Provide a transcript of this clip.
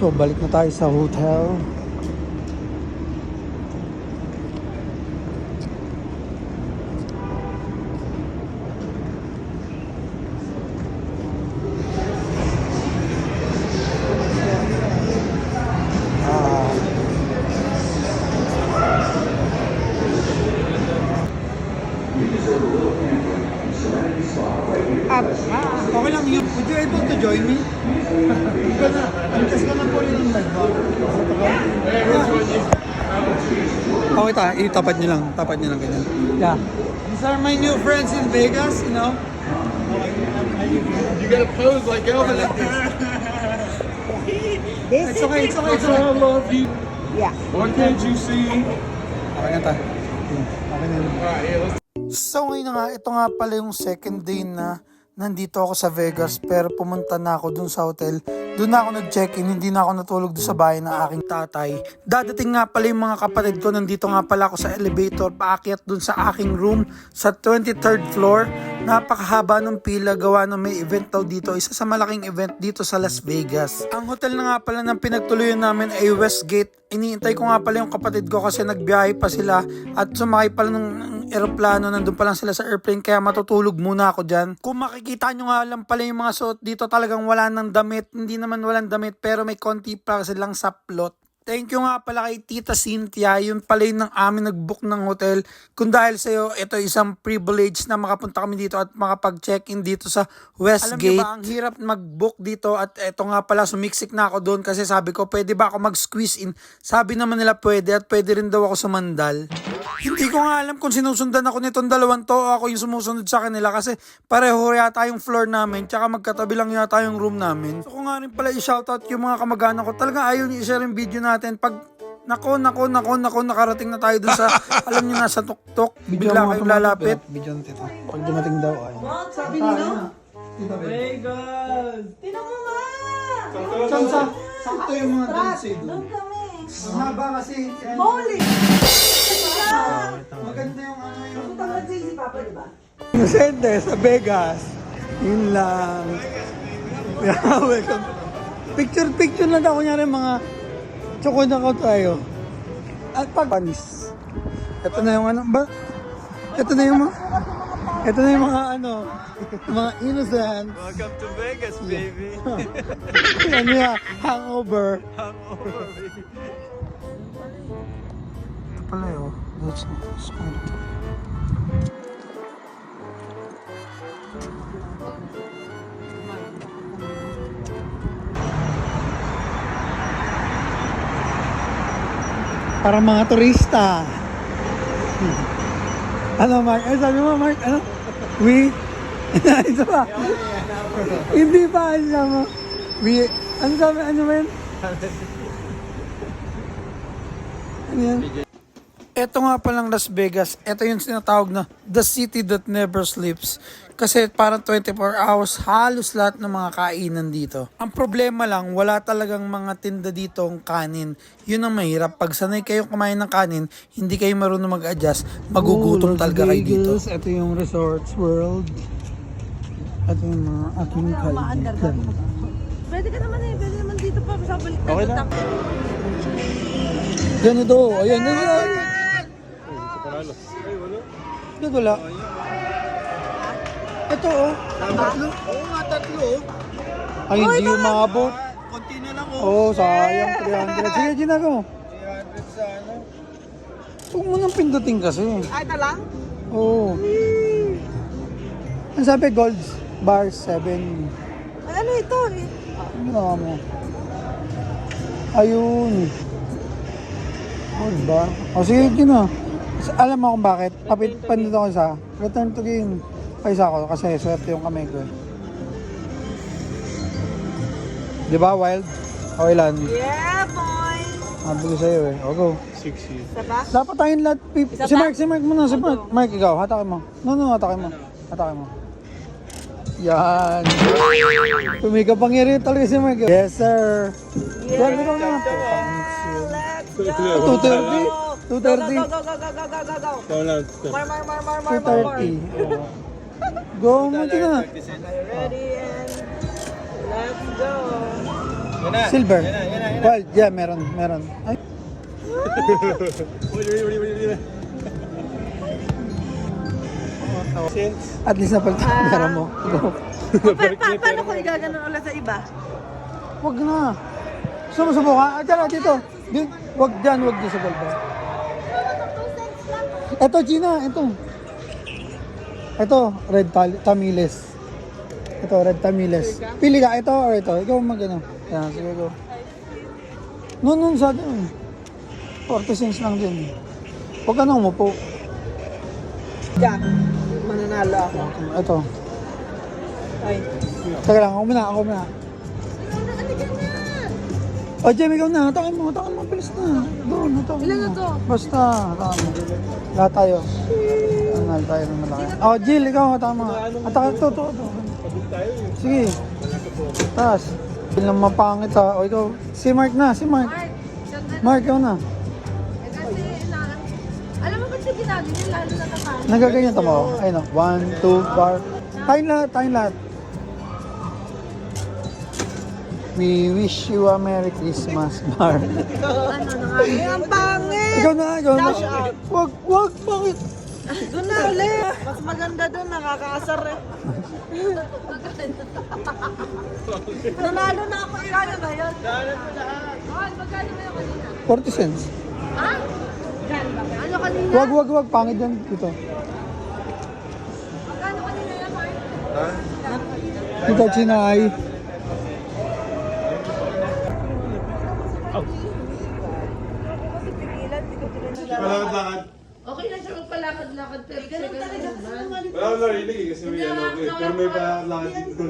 So, balik na tayo sa hotel. Okay lang yun. Would you able to join me? Ikaw na. Antas ko na po rin yung live. Okay ta, itapat niyo lang. Tapat niyo lang ganyan. Yeah. These are my new friends in Vegas, you know. You gotta pose like Elvis. This It's is okay, it's okay, it's I okay. love you. Yeah. Why can't you see? Okay na ta. Okay na yun. Alright, yeah, let's So ngayon na nga, ito nga pala yung second day na nandito ako sa Vegas pero pumunta na ako dun sa hotel. Doon na ako nag-check-in, hindi na ako natulog doon sa bahay ng aking tatay. Dadating nga pala yung mga kapatid ko, nandito nga pala ako sa elevator, paakyat dun sa aking room sa 23rd floor. Napakahaba ng pila gawa ng may event daw dito, isa sa malaking event dito sa Las Vegas. Ang hotel na nga pala ng pinagtuluyan namin ay Westgate. Iniintay ko nga pala yung kapatid ko kasi nagbiyahe pa sila at sumakay pala ng eroplano, nandun pa lang sila sa airplane kaya matutulog muna ako dyan. Kung makikita nyo nga lang pala yung mga suot dito talagang wala ng damit, hindi naman walang damit pero may konti pa silang saplot. Thank you nga pala kay Tita Cynthia, yun pala yun ng amin nag-book ng hotel. Kung dahil sa'yo, ito isang privilege na makapunta kami dito at makapag-check-in dito sa Westgate. Alam niyo ba, ang hirap mag-book dito at eto nga pala, sumiksik na ako doon kasi sabi ko, pwede ba ako mag-squeeze in? Sabi naman nila pwede at pwede rin daw ako sumandal. Hindi ko nga alam kung sinusundan ako nitong dalawang to o ako yung sumusunod sa kanila kasi pareho yata yung floor namin tsaka magkatabi lang yata yung room namin. So kung nga rin pala i-shoutout yung mga kamag-anak ko, talaga ayaw niyo i-share yung video natin pag Nako, nako, nako, nako, nakarating na tayo dun sa, alam niyo, nasa tuktok, bigla kayong lalapit. Video na tito. Pag dumating daw, ay. Sabi nila. Vegas! Tinan mo nga! Saan sa, sakto yung mga dancy Doon kami. Mahaba kasi. yan. Bowling! Maganda yung ano yung... Ka si Papa, di ba? Inocente sa Vegas. Yun lang. Yeah, welcome. Picture, picture lang daw kunyari mga tsoko na ko tayo. At pag panis. Ito na yung ano ba? Ito na yung mga ito na yung mga ano, mga innocent. Welcome to Vegas, baby. ano yan, hangover. Hangover, baby. Ito pala yun. That's that's kind Para mga turista. Ano, Mark? Ano sabi mo, Mark? Ano? We? Ito pa. Hindi pa, alam mo. We, ano sabi, ano ba? Ano yan? Ito nga palang Las Vegas, ito yung sinatawag na the city that never sleeps. Kasi parang 24 hours, halos lahat ng mga kainan dito. Ang problema lang, wala talagang mga tinda dito ang kanin. Yun ang mahirap. Pag sanay kayong kumain ng kanin, hindi kayo marunong mag-adjust, magugutom talaga kayo dito. Ito yung Resorts World. Ito yung mga aking kaibigan. Pwede ka naman eh. Pwede naman dito pa sa balik. Okay na. Ganito, ayan, ayan. Ba't wala? Ito oh. Tatlo? Oo nga, tatlo oh. Ay, hindi yung maabot. Konti na lang, oh. Oo, oh, sayang. 300. Sige, ginagawa mo. 300 sa ano. Huwag mo nang pindutin kasi. Ay, ito lang? Oo. Ang sabi, Golds Bar 7. Ay, ano ito? eh? Ano ginawa mo? Ayun. Gold Bar. O sige, yun na. Alam mo kung bakit? Papit, pandito ko sa return to game. Paisa ako kasi swerte yung kamay ko. eh. Di ba, Wild? O ilan? Yeah, boy! Mabili sa'yo eh. O go. 6 years. Isa? Dapat tayong lahat. Pip- Isa si pa? Mark, si Mark muna. Si Mark. Mark, ikaw. Hatakin mo. No, no, hatakin mo. Hatakin mo. Yan. Pumika pangyari talaga si Mark. Yes, sir. Yan, ikaw na. Let's go! 230? 230. Go, go, go, go, go, go, go, go. Go lang. Mar, mar, mar, mar, mar, mar, mar. Go, munti na. Ready and let's go. Yan na. Silver. Yan na. Well, yeah, meron, meron. Ay. Wait, wait, At least napalitan ang pera mo. Go. pa, pa, paano ko igaganon ulit sa iba? Huwag na. Gusto mo subukan? Ah, dyan, ah, dito. Di- Huwag dyan, huwag dyan sa golba. Ito, Gina, ito. Ito, red tamiles. Ito, red tamiles. Pili ka, ito or ito? Ikaw mag ano. Yan, sige, go. Noon, noon sa atin. 40 cents lang din. Huwag ka na umupo. Yan. Mananalo ako. Ito. Ay. Teka lang, ako muna, ako muna. O, Jem, ikaw na. Hatakan mo, hatakan mo. Bilis na. Doon, hatakan Ilan na to? Basta, hatakan mo. Lahat tayo. Ano tayo ng malaki. O, Jill, ikaw, hatakan mo. Hatakan, ito, ito, ito. Sige. Taas. Jill lang mapangit ha. O, ikaw. Si Mark na, si Mark. Mark, ikaw na. Kasi, na, alam mo ba't yung ginagawa niya lalo na kapag? Nagaganyan to mo. Ayun o. One, two, bar. Tayong lahat, tayong lahat. We wish you a Merry Christmas, Mark. Ano na nga? Ang pangit! ikaw na, ikaw na. Dash out. Wag, wag, bakit? Doon na ulit. Mas maganda doon, nakakaasar eh. Nanalo na ako. Kaya na yun. Mahal, magkano ba yung kanina? 40 cents. Ha? Ano kanina? Wag, wag, wag. Pangit yan dito. Magkano kanina yan, Mark? Dito, Chinay. Malakad-lakad. Okay lang siya magpalakad-lakad pero ganun talaga. Wala ko narinig eh, kasi may ano. eh. Pero may palakad-lakad dito.